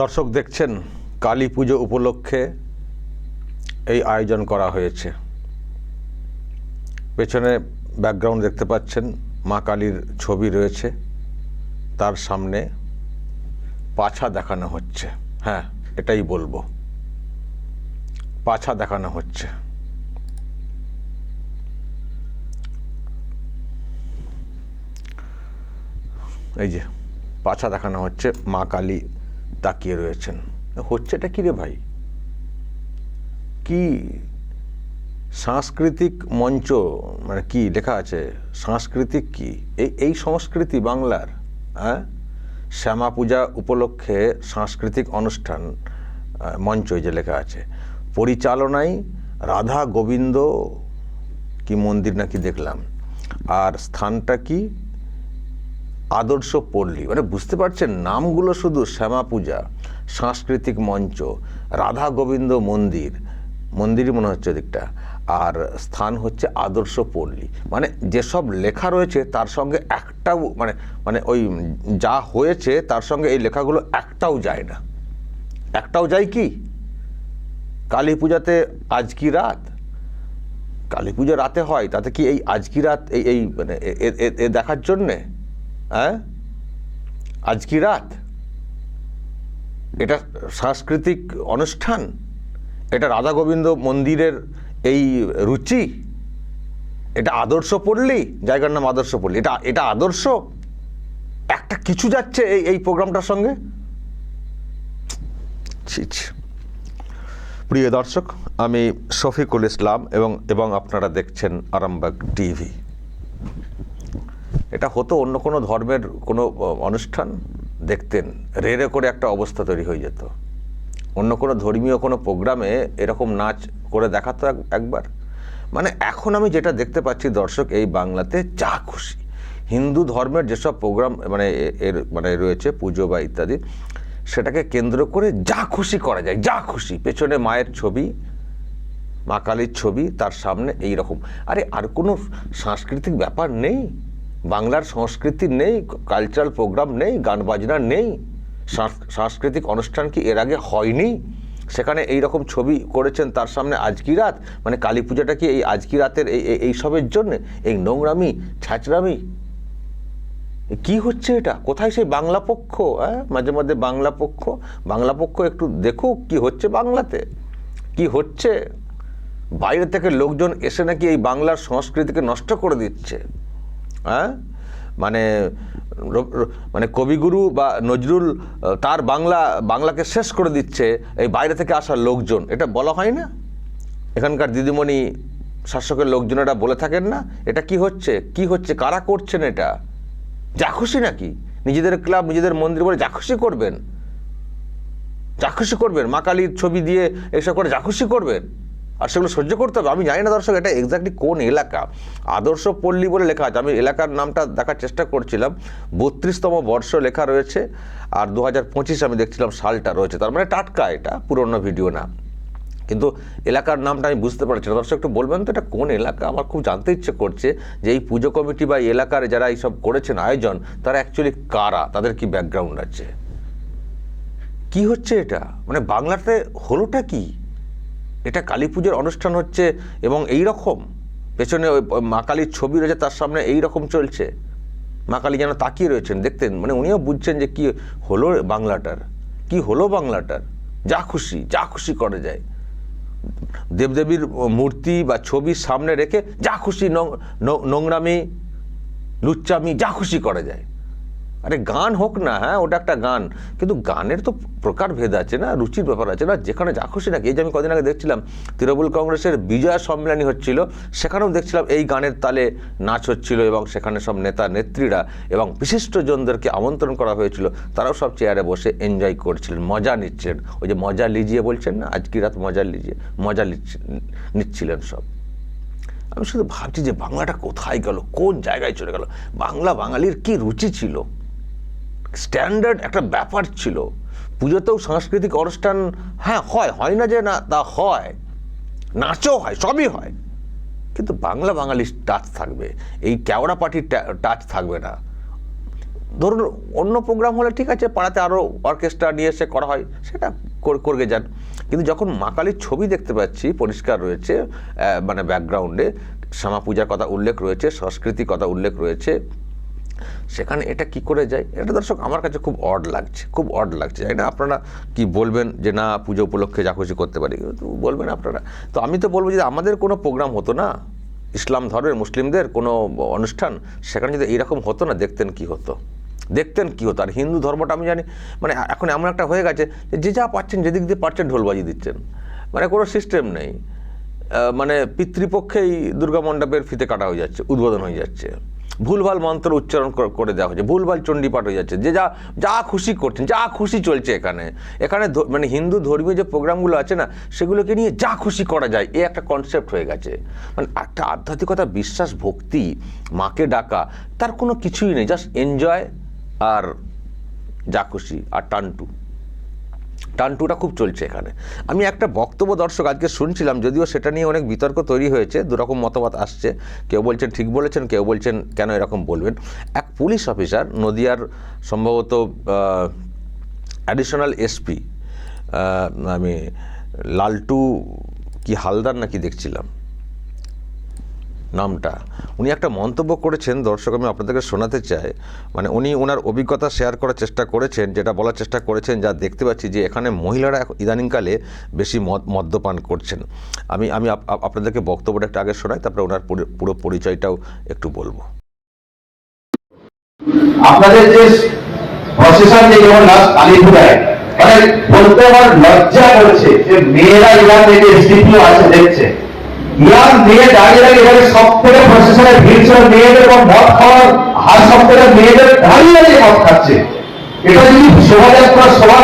দর্শক দেখছেন, কালী পুজো উপলক্ষে এই আয়োজন করা হয়েছে। পেছনে ব্যাকগ্রাউন্ড দেখতে পাচ্ছেন, মা কালীর ছবি রয়েছে। তার সামনে পাছা দেখানো হচ্ছে। হ্যাঁ এটাই বলব। পাছা দেখানো হচ্ছে। এই যে, পাছা দেখানো হচ্ছে মা কালী তাকিয়ে রয়েছেন। হচ্ছেটা কি রে ভাই? কি সাংস্কৃতিক মঞ্চ মানে কি লেখা আছে? সাংস্কৃতিক কি? এই এই সংস্কৃতি বাংলার হ্যাঁ? শ্যামা পূজা উপলক্ষে সাংস্কৃতিক অনুষ্ঠান মঞ্চ যে লেখা আছে। পরিচালনায় রাধা গোবিন্দ, কি মন্দির নাকি দেখলাম। আর স্থানটা কি? আদর্শ পল্লী। মানে বুঝতে পারছেন, নামগুলো শুধু শ্যামা পূজা, সাংস্কৃতিক মঞ্চ, রাধা গোবিন্দ মন্দির, মন্দিরই মনে হচ্ছে দিকটা আর স্থান হচ্ছে আদর্শ পল্লী। মানে যেসব লেখা রয়েছে, তার সঙ্গে একটাও মানে মানে ওই যা হয়েছে, তার সঙ্গে এই লেখাগুলো একটাও যায় না। একটাও যায় কি? কালী পূজাতে আজ কি রাত? কালী পুজো রাতে হয়, তাতে কি এই আজকি রাত, এই এই মানে এ- দেখার জন্যে? হ্যাঁ? আজকি রাত। এটা সাংস্কৃতিক অনুষ্ঠান। এটা রাধা গোবিন্দ মন্দিরের এই রুচি। এটা আদর্শ পল্লী, জায়গার নাম আদর্শ পল্লী। এটা এটা আদর্শ? একটা কিছু যাচ্ছে এই এই প্রোগ্রামটার সঙ্গে। প্রিয় দর্শক, আমি শফিকুল ইসলাম এবং এবং আপনারা দেখছেন আরামবাগ টিভি। এটা হতো অন্য কোনো ধর্মের কোনো অনুষ্ঠান? দেখতেন রে রে করে একটা অবস্থা তৈরি হয়ে যেত। অন্য কোনো ধর্মীয় কোনো প্রোগ্রামে এরকম নাচ করে দেখাতো এক- একবার? মানে এখন আমি যেটা দেখতে পাচ্ছি দর্শক, এই বাংলাতে যা খুশি। হিন্দু ধর্মের যেসব প্রোগ্রাম মানে এর মানে রয়েছে, পুজো বা ইত্যাদি, সেটাকে কেন্দ্র করে যা খুশি করা যায়, যা খুশি। পেছনে মায়ের ছবি, মা কালীর ছবি, তার সামনে এই রকম আরে আর কোনো সাংস্কৃতিক ব্যাপার নেই? বাংলার সংস্কৃতি নেই কালচারাল প্রোগ্রাম নেই, গান বাজনা নেই, সাংস- সাংস্কৃতিক অনুষ্ঠান কি এর আগে হয়নি? সেখানে এই রকম ছবি করেছেন তার সামনে আজকি রাত। মানে কালী পূজাটা কি এই আজকি রাতের এই, এই- এইসবের জন্যে? এই নোংরামি ছ্যাচরামি এ কি হচ্ছে এটা? কোথায় সেই বাংলা পক্ষ? হ্যাঁ মাঝে মাঝে বাংলা পক্ষ বাংলা পক্ষ একটু দেখুক কি হচ্ছে বাংলাতে। কি হচ্ছে? বাইরে থেকে লোকজন এসে নাকি এই বাংলার সংস্কৃতিকে নষ্ট করে দিচ্ছে। হ্যাঁ? মানে মানে কবিগুরু বা নজরুল তার বাংলা, বাংলাকে শেষ করে দিচ্ছে এই বাইরে থেকে আসা লোকজন। এটা বলা হয় না? এখানকার দিদিমণি শাসকের লোকজনেরা বলে থাকেন না? এটা কি হচ্ছে? কি হচ্ছে? কারা করছেন এটা? যা খুশি নাকি? নিজেদের ক্লাব, নিজেদের মন্দির বলে যা খুশি করবেন। যা খুশি করবেন। মা কালীর ছবি দিয়ে এসব করে যা খুশি করবেন। আর সেগুলো সহ্য করতে হবে। আমি জানি না দর্শক, এটা এক্স্যাক্টলি কোন এলাকা? আদর্শ পল্লী বলে লেখা আছে। আমি এলাকার নামটা দেখার চেষ্টা করছিলাম। বত্রিশতম বর্ষ লেখা রয়েছে। আর দু হাজার পঁচিশ আমি দেখছিলাম সালটা রয়েছে। তার মানে টাটকা এটা, পুরনো ভিডিও না। কিন্তু এলাকার নামটা আমি বুঝতে পারছি না। দর্শক, একটু বলবেন তো এটা কোন এলাকা? আমার খুব জানতে ইচ্ছে করছে যে এই পুজো কমিটি বা এলাকার যারা এইসব করেছেন আয়োজন, তারা অ্যাকচুয়ালি কারা? তাদের কি ব্যাকগ্রাউন্ড আছে? কি হচ্ছে এটা? মানে বাংলাতে হলোটা কি? এটা কালী পুজোর অনুষ্ঠান হচ্ছে এবং এই রকম পেছনে ওই মা কালীর ছবি রয়েছে, তার সামনে এই রকম চলছে। মা কালী যেন তাকিয়ে রয়েছেন, দেখতেন মানে উনিও বুঝছেন যে কি হলো বাংলাটার, কি হলো বাংলাটার, যা খুশি যা খুশি করা যায়। দেবদেবীর মূর্তি বা ছবির সামনে রেখে যা খুশি নোংরামি, লুচ্চামি, যা খুশি করা যায়। আরে গান হোক না হ্যাঁ ওটা একটা গান। কিন্তু গানের তো প্রকার ভেদ আছে না, রুচির ব্যাপার আছে না, যেখানে যা খুশি নাকি। এই যে আমি কদিন আগে দেখছিলাম, তৃণমূল কংগ্রেসের বিজয়া সম্মেলনী হচ্ছিল, সেখানেও দেখছিলাম এই গানের তালে নাচ হচ্ছিল এবং সেখানে সব নেতা নেত্রীরা এবং বিশিষ্টজনদেরকে আমন্ত্রণ করা হয়েছিল। তারাও সব চেয়ারে বসে এনজয় করছিলেন, মজা নিচ্ছিলেন ওই যে মজা লিজিয়ে বলছেন না আজকে রাত মজা লিজিয়ে, মজা নিচ্ছিলেন সব। আমি শুধু ভাবছি যে বাংলাটা কোথায় গেল, কোন জায়গায় চলে গেল? বাংলা বাঙালির কি রুচি ছিল? স্ট্যান্ডার্ড একটা ব্যাপার ছিল। পুজোতেও সাংস্কৃতিক অনুষ্ঠান হ্যাঁ হয় হয় না যে না, তা হয়। নাচও হয়, সবই হয়। কিন্তু বাংলা বাঙালির টাচ থাকবে, এই ক্যাওড়া পার্টির টাচ থাকবে না। ধরুন, অন্য প্রোগ্রাম হলে ঠিক আছে, পাড়াতে আরও অর্কেস্ট্রা নিয়ে এসে করা হয়, সেটা কর- যান। কিন্তু যখন মা কালীর ছবি দেখতে পাচ্ছি, পরিষ্কার রয়েছে মানে ব্যাকগ্রাউন্ডে শ্যামা পূজার কথা উল্লেখ রয়েছে, সংস্কৃতির কথা উল্লেখ রয়েছে সেখানে এটা কি করে যায়? এটা দর্শক আমার কাছে খুব অড লাগছে, খুব অড লাগছে। জানি না আপনারা কি বলবেন যে না, পুজো উপলক্ষে যা খুশি করতে পারি। বলবেন আপনারা। তো আমি তো বলব যে আমাদের কোনো প্রোগ্রাম হতো না, ইসলাম ধর্মের মুসলিমদের কোনো অনুষ্ঠান, সেখানে যদি এইরকম হতো না, দেখতেন কি হতো? দেখতেন কি হতো? আর হিন্দু ধর্মটা আমি জানি মানে এখন এমন একটা হয়ে গেছে যে যে পাচ্ছেন, যেদিক দিয়ে পাচ্ছেন ঢোল বাজিয়ে দিচ্ছেন। মানে কোনো সিস্টেম নেই। মানে পিতৃপক্ষেই দুর্গা মণ্ডপের ফিতে কাটা হয়ে যাচ্ছে, উদ্বোধন হয়ে যাচ্ছে। ভুলভাল মন্ত্র উচ্চারণ করে দেওয়া হচ্ছে ভুলভাল চণ্ডীপাঠ হয়ে যাচ্ছে, যে যা যা খুশি করছেন, যা খুশি চলছে এখানে। এখানে মানে হিন্দু ধর্মীয় যে প্রোগ্রামগুলো আছে না, সেগুলোকে নিয়ে যা খুশি করা যায়, এ একটা কনসেপ্ট হয়ে গেছে। মানে একটা আধ্যাত্মিকতা, বিশ্বাস, ভক্তি, মাকে ডাকা, তার কোনো কিছুই নেই জাস্ট এনজয় আর যা খুশি, আর টানটু। টানটুটা খুব চলছে এখানে। আমি একটা বক্তব্য দর্শক আজকে শুনছিলাম, যদিও সেটা নিয়ে অনেক বিতর্ক তৈরি হয়েছে, দুরকম মতামত আসছে, কেউ বলছেন ঠিক বলেছেন, কেউ বলছেন কেন এরকম বলবেন। এক পুলিশ অফিসার, নদিয়ার সম্ভবত অ্যাডিশনাল এসপি আমি লালটু কি হালদার নাকি দেখছিলাম। নামটা। উনি একটা মন্তব্য করেছেন, দর্শক, আমি আপনাদেরকে শোনাতে চাই। মানে উনি ওনার অভিজ্ঞতা শেয়ার করার চেষ্টা করেছেন, যেটা বলার চেষ্টা করেছেন, যা দেখতে পাচ্ছি যে এখানে মহিলারা ইদানিংকালে বেশি মদ, মদ্যপান করছেন। আমি আমি আপ- আপ- আপনাদেরকে বক্তব্যটা একটু আগে শোনাই, তারপরে ওনার পুরো- পুরো পরিচয়টাও একটু বলব। আপনাদের যে যে যেমন মানে বলতে আমার লজ্জা করছে যে মেয়েরা ইরান থেকে এসডিপিও আছে দেখছে। ছিল, মেয়েদের মেয়েদের খাচ্ছে। এটা যদি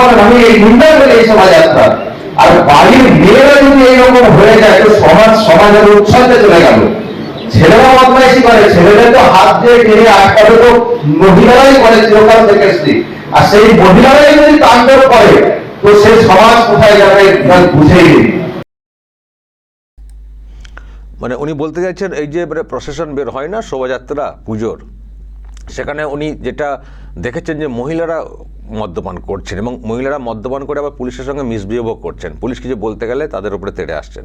করেন আমি এই এই আর হয়ে যায় সমাজ, সমাজের চলে ছেলেরা করে তো হাত দিয়ে টেনে আটকাবে তো মহিলারাই করে, চিরকাল থেকে আর সেই মহিলারাই যদি তাণ্ডব করে, তো সেই সমাজ কোথায় যাবে বুঝেই নেই। মানে উনি বলতে চাইছেন, এই যে মানে প্রসেশন বের হয় না, শোভাযাত্রা, পুজোর। সেখানে উনি যেটা দেখেছেন যে মহিলারা মদ্যপান করছেন এবং মহিলারা মদ্যপান করে আবার পুলিশের সঙ্গে মিসবিহেভও করছেন। পুলিশ কিছু বলতে গেলে তাদের উপরে তেড়ে আসছেন।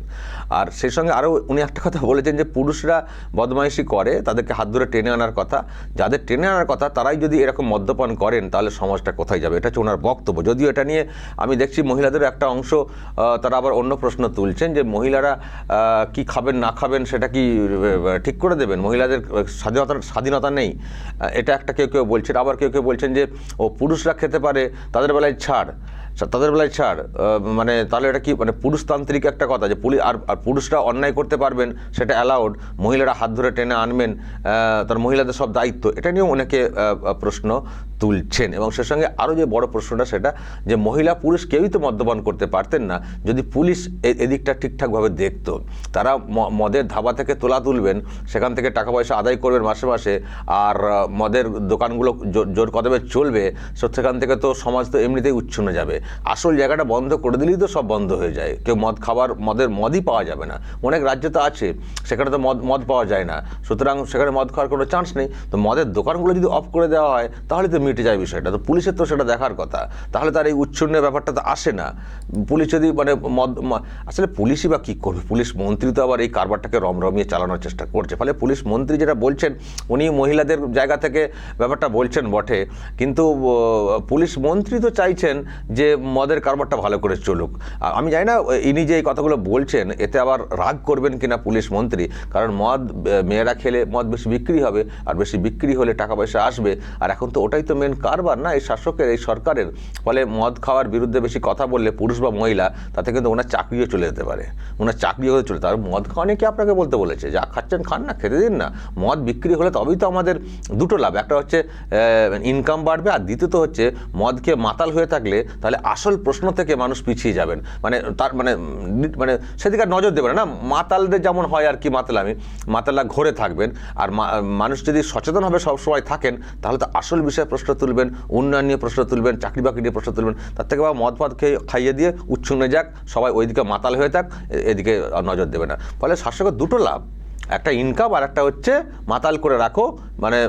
আর সেই সঙ্গে আরও উনি একটা কথা বলেছেন যে, পুরুষরা বদমাইশি করে, তাদেরকে হাত ধরে টেনে আনার কথা। যাদের টেনে আনার কথা, তারাই যদি এরকম মদ্যপান করেন, তাহলে সমাজটা কোথায় যাবে? এটা হচ্ছে ওনার বক্তব্য। যদিও এটা নিয়ে আমি দেখছি মহিলাদের একটা অংশ তারা আবার অন্য প্রশ্ন তুলছেন যে, মহিলারা কি খাবেন, না খাবেন, সেটা কি ঠিক করে দেবেন? মহিলাদের স্বাধীনতা স্বাধীনতা নেই। এটা একটা কেউ কেউ বলছেন। আবার কেউ কেউ বলছেন যে, ও পুরুষরা খেতে পারে তাদের বেলায় ছাড়। তাদের বেলায় ছাড় মানে তাহলে এটা কি মানে পুরুষতান্ত্রিক একটা কথা যে পুলিশ আর আর পুরুষরা অন্যায় করতে পারবেন, সেটা অ্যালাউড মহিলারা হাত ধরে টেনে আনবেন তার মহিলাদের সব দায়িত্ব, এটা নিয়েও অনেকে প্রশ্ন তুলছেন। এবং সে সঙ্গে আরও যে বড় প্রশ্নটা সেটা, যে মহিলা পুরুষ কেউই তো মদ্যপান করতে পারতেন না, যদি পুলিশ এদিকটা ঠিকঠাকভাবে দেখতো, তারা মদের ধাবা থেকে তোলা তুলবেন, সেখান থেকে টাকা পয়সা আদায় করবেন মাসে মাসে, আর মদের দোকানগুলো জোর কদমে চলবে সেখান থেকে তো সমাজ তো এমনিতেই উচ্ছন্ন যাবে। আসল জায়গাটা বন্ধ করে দিলেই তো সব বন্ধ হয়ে যায়। কেউ মদ খাবার, মদের মদই পাওয়া যাবে না। অনেক রাজ্য তো আছে, সেখানে তো মদ মদ পাওয়া যায় না। সুতরাং সেখানে মদ খাওয়ার কোনো চান্স নেই। তো মদের দোকানগুলো যদি অফ করে দেওয়া হয়, তাহলে তো মিটে যায় বিষয়টা। তো পুলিশের তো সেটা দেখার কথা। তাহলে তার এই উচ্ছন্নের ব্যাপারটা তো আসে না। পুলিশ যদি মানে মদ আসলে পুলিশই বা কী করবে? পুলিশ মন্ত্রী তো আবার এই কারবারটাকে রমরমিয়ে চালানোর চেষ্টা করছে। ফলে পুলিশ মন্ত্রী যেটা বলছেন উনি মহিলাদের জায়গা থেকে ব্যাপারটা বলছেন বটে। কিন্তু পুলিশ মন্ত্রী তো চাইছেন যে মদের কারবারটা ভালো করে চলুক। আর আমি জানি না, ইনি যে এই কথাগুলো বলছেন, এতে আবার রাগ করবেন কিনা পুলিশ মন্ত্রী? কারণ মদ মেয়েরা খেলে মদ বেশি বিক্রি হবে, আর বেশি বিক্রি হলে টাকা পয়সা আসবে। আর এখন তো ওটাই তো মেন কারবার না, এই শাসকের, এই সরকারের। ফলে মদ খাওয়ার বিরুদ্ধে বেশি কথা বললে পুরুষ বা মহিলা, তাতে কিন্তু ওনার চাকরিও চলে যেতে পারে। ওনার চাকরিও চলে, তার মদ খাওয়া নিয়ে কি আপনাকে বলতে বলেছে? যা খাচ্ছেন খান না, খেতে দিন না। মদ বিক্রি হলে তবেই তো আমাদের দুটো লাভ, একটা হচ্ছে ইনকাম বাড়বে, আর দ্বিতীয়ত হচ্ছে মদ খেয়ে মাতাল হয়ে থাকলে তাহলে আসল প্রশ্ন থেকে মানুষ পিছিয়ে যাবেন। মানে তার মানে মানে সেদিকে আর নজর দেবে না। মাতালদের যেমন হয় আর কি মাতালামি মাতালা ঘরে থাকবেন। আর মানুষ যদি সচেতনভাবে সবসময় থাকেন, তাহলে তো আসল বিষয়ে প্রশ্ন তুলবেন, উন্নয়ন নিয়ে প্রশ্ন তুলবেন, চাকরি বাকরি নিয়ে প্রশ্ন তুলবেন, তার থেকে বা মদ ফদ খেয়ে খাইয়ে দিয়ে উচ্ছন্নে যাক, সবাই ওইদিকে মাতাল হয়ে থাক এদিকে নজর দেবে না। ফলে শাসকের দুটো লাভ, একটা ইনকাম আর একটা হচ্ছে মাতাল করে রাখো মানে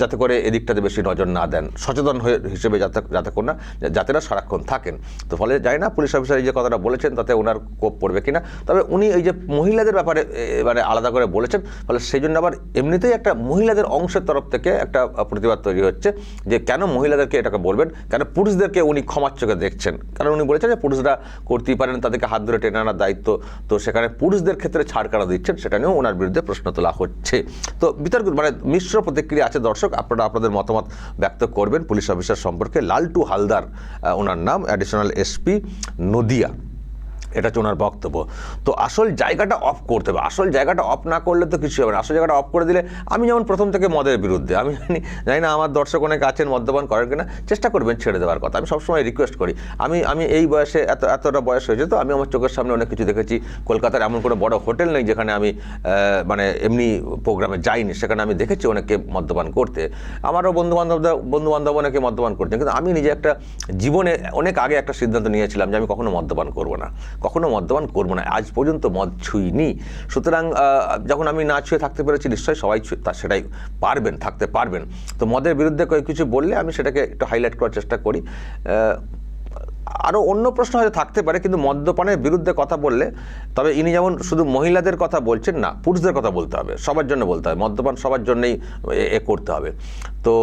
যাতে করে এদিকটাতে বেশি নজর না দেন। সচেতন হয়ে হিসেবে যাতে যাতে না যাতে না সারাক্ষণ থাকেন। তো ফলে যাই না পুলিশ অফিসার এই যে কথাটা বলেছেন, তাতে ওনার কোপ পড়বে কিনা। তবে উনি এই যে মহিলাদের ব্যাপারে মানে আলাদা করে বলেছেন, ফলে সেই জন্য আবার এমনিতেই একটা মহিলাদের অংশের তরফ থেকে একটা প্রতিবাদ তৈরি হচ্ছে, যে কেন মহিলাদেরকে এটাকে বলবেন, কেন পুরুষদেরকে উনি ক্ষমার চোখে দেখছেন। কারণ উনি বলেছেন যে পুরুষরা করতেই পারেন, তাদেরকে হাত ধরে টেনে আনার দায়িত্ব। তো সেখানে পুরুষদের ক্ষেত্রে ছাড় কারা দিচ্ছেন, সেটা নিয়েও ওনার বিরুদ্ধে প্রশ্ন তোলা হচ্ছে। তো বিতর্ক মানে মিশ্র প্রতিক্রিয়া আছে, দর্শক। আপনারা আপনাদের মতামত ব্যক্ত করবেন পুলিশ অফিসার সম্পর্কে। লালটু হালদার ওনার নাম। Additional SP Nadia. এটা হচ্ছে ওনার বক্তব্য। তো আসল জায়গাটা অফ করতে হবে। আসল জায়গাটা অফ না করলে তো কিছু হবে না। আসল জায়গাটা অফ করে দিলে আমি যেমন প্রথম থেকে মদের বিরুদ্ধে, আমি জানি জানি না আমার দর্শক অনেক আছেন, মদ্যপান করেন কিনা, চেষ্টা করবেন ছেড়ে দেওয়ার কথা। আমি সবসময় রিকোয়েস্ট করি। আমি আমি এই বয়সে এত, এতটা বয়স হয়েছে তো, আমি আমার চোখের সামনে অনেক কিছু দেখেছি। কলকাতার এমন কোনো বড় হোটেল নেই যেখানে আমি মানে এমনি প্রোগ্রামে যাইনি। সেখানে আমি দেখেছি অনেকে মদ্যপান করতে। আমারও বন্ধু বান্ধব বন্ধু বান্ধব অনেকে মদ্যপান করতেন। কিন্তু আমি নিজে একটা জীবনে অনেক আগে একটা সিদ্ধান্ত নিয়েছিলাম যে আমি কখনো মদ্যপান করব না। কখনো মদ্যপান করব না। আজ পর্যন্ত মদ ছুঁইনি। সুতরাং যখন আমি না ছুঁয়ে থাকতে পেরেছি, নিশ্চয়ই সবাই তা সেটাই পারবেন, থাকতে পারবেন। তো মদের বিরুদ্ধে কিছু বললে আমি সেটাকে একটু হাইলাইট করার চেষ্টা করি। আরও অন্য প্রশ্ন হয়তো থাকতে পারে, কিন্তু মদ্যপানের বিরুদ্ধে কথা বললে, তবে ইনি যেমন শুধু মহিলাদের কথা বলছেন না, পুরুষদের কথা বলতে হবে, সবার জন্য বলতে হবে। মদ্যপান সবার জন্যই এ করতে হবে। তো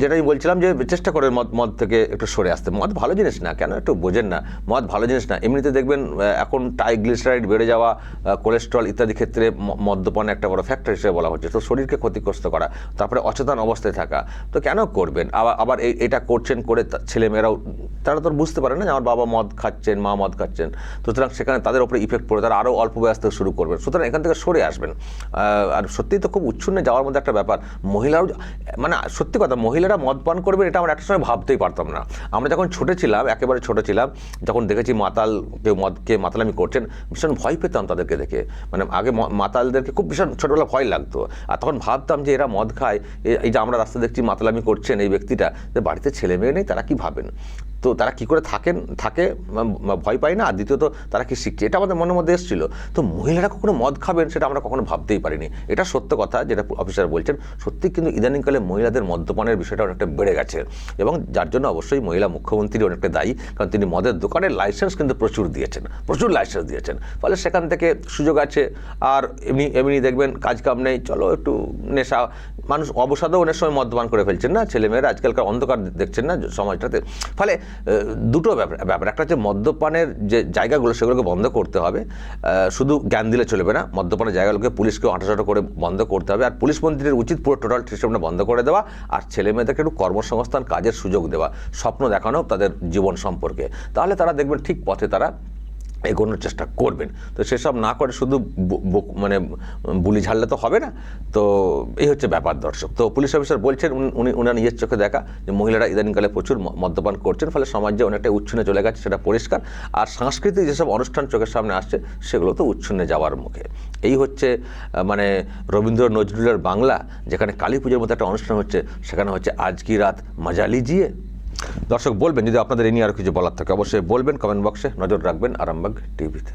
যেটা আমি বলছিলাম যে চেষ্টা করে মদ মদ থেকে একটু সরে আসতে। মদ ভালো জিনিস না, কেন একটু বোঝেন না। মদ ভালো জিনিস না। এমনিতে দেখবেন এখন ট্রাইগ্লিসারাইড বেড়ে যাওয়া কোলেস্ট্রল ইত্যাদি ক্ষেত্রে মদ্যপান একটা বড় ফ্যাক্টর হিসেবে বলা হচ্ছে। তো শরীরকে ক্ষতিগ্রস্ত করা, তারপরে অচেতন অবস্থায় থাকা। তো কেন করবেন? আবার আবার এই, এটা করছেন করে ছেলেমেয়েরাও, তারা তো বুঝতে পারে না যে আমার বাবা মদ খাচ্ছেন, মা মদ খাচ্ছেন। সুতরাং সেখানে তাদের উপরে ইফেক্ট পড়ে, তারা আরও অল্প বয়স থেকে শুরু করবেন। সুতরাং এখান থেকে সরে আসবেন। আর সত্যিই তো খুব উচ্ছন্নে যাওয়ার মধ্যে একটা ব্যাপার। মহিলারাও মানে সত্যি কথা মহিলারা মদ পান করবেন, এটা আমরা একটা সময় ভাবতেই পারতাম না। আমরা যখন ছোটো ছিলাম, একেবারে ছোটো ছিলাম, যখন দেখেছি মাতাল, কেউ মদকে মাতালামি করছেন, ভীষণ ভয় পেতাম তাদেরকে দেখে। মানে আগে মাতালদেরকে খুব ভীষণ, ছোটোবেলা ভয় লাগতো। আর তখন ভাবতাম যে এরা মদ খায় এই যে আমরা রাস্তা দেখছি মাতালামি করছেন এই ব্যক্তিটা, যে বাড়িতে ছেলে মেয়ে নেই, তারা কী ভাবেন? তো তারা কি করে থাকেন, থাকে ভয় পায় না? আর দ্বিতীয়ত, তারা কি শিখছে? এটা আমাদের মনের মধ্যে এসেছিল। তো মহিলারা কখনো মদ খাবেন সেটা আমরা কখনো ভাবতেই পারিনি। এটা সত্য কথা যেটা অফিসার বলছেন। সত্যি কিন্তু ইদানিংকালে মহিলাদের মদ্যপানের বিষয়টা অনেকটা বেড়ে গেছে। এবং যার জন্য অবশ্যই মহিলা মুখ্যমন্ত্রী অনেকটা দায়ী। কারণ তিনি মদের দোকানের লাইসেন্স কিন্তু প্রচুর দিয়েছেন। প্রচুর লাইসেন্স দিয়েছেন। ফলে সেখান থেকে সুযোগ আছে। আর এমনি এমনি দেখবেন কাজ কাম নেই। চলো একটু নেশা মানুষ অবসাদেও অনেক সময় মদ্যপান করে ফেলছেন না, ছেলেমেয়েরা আজকালকার অন্ধকার দেখছেন না সমাজটাতে। ফলে দুটো ব্যাপার ব্যাপার। একটা হচ্ছে মদ্যপানের যে জায়গাগুলো, সেগুলোকে বন্ধ করতে হবে। শুধু জ্ঞান দিলে চলবে না, মদ্যপানের জায়গাগুলোকে পুলিশকে আঁটাচাটো করে বন্ধ করতে হবে। আর পুলিশ মন্ত্রীর উচিত পুরো টোটাল সিস্টেমটা বন্ধ করে দেওয়া, আর ছেলে মেয়েদেরকে একটু কর্মসংস্থান, কাজের সুযোগ দেওয়া, স্বপ্ন দেখানো তাদের জীবন সম্পর্কে। তাহলে তারা দেখবেন ঠিক পথে তারা এগোনোর চেষ্টা করবেন। তো সেসব না করে শুধু মানে বুলি ঝাড়লে তো হবে না। তো এই হচ্ছে ব্যাপার দর্শক। তো পুলিশ অফিসার বলছেন, উনি- ওনার নিজের চোখে দেখা যে মহিলারা ইদানিংকালে প্রচুর মদ্যপান করছেন, ফলে সমাজে অনেকটা উচ্ছন্নে চলে গেছে সেটা পরিষ্কার। আর সাংস্কৃতিক যেসব অনুষ্ঠান চোখের সামনে আসছে, সেগুলো তো উচ্ছন্নে যাওয়ার মুখে। এই হচ্ছে মানে রবীন্দ্র নজরুলের বাংলা, যেখানে কালী পুজোর মতো একটা অনুষ্ঠান হচ্ছে, সেখানে হচ্ছে আজ কি রাত মজা লিজিয়ে দর্শক, বলবেন যদি আপনাদের এই নিয়ে আরও কিছু বলার থাকে, অবশ্যই বলবেন কমেন্ট বক্সে নজর রাখবেন আরামবাগ টিভিতে।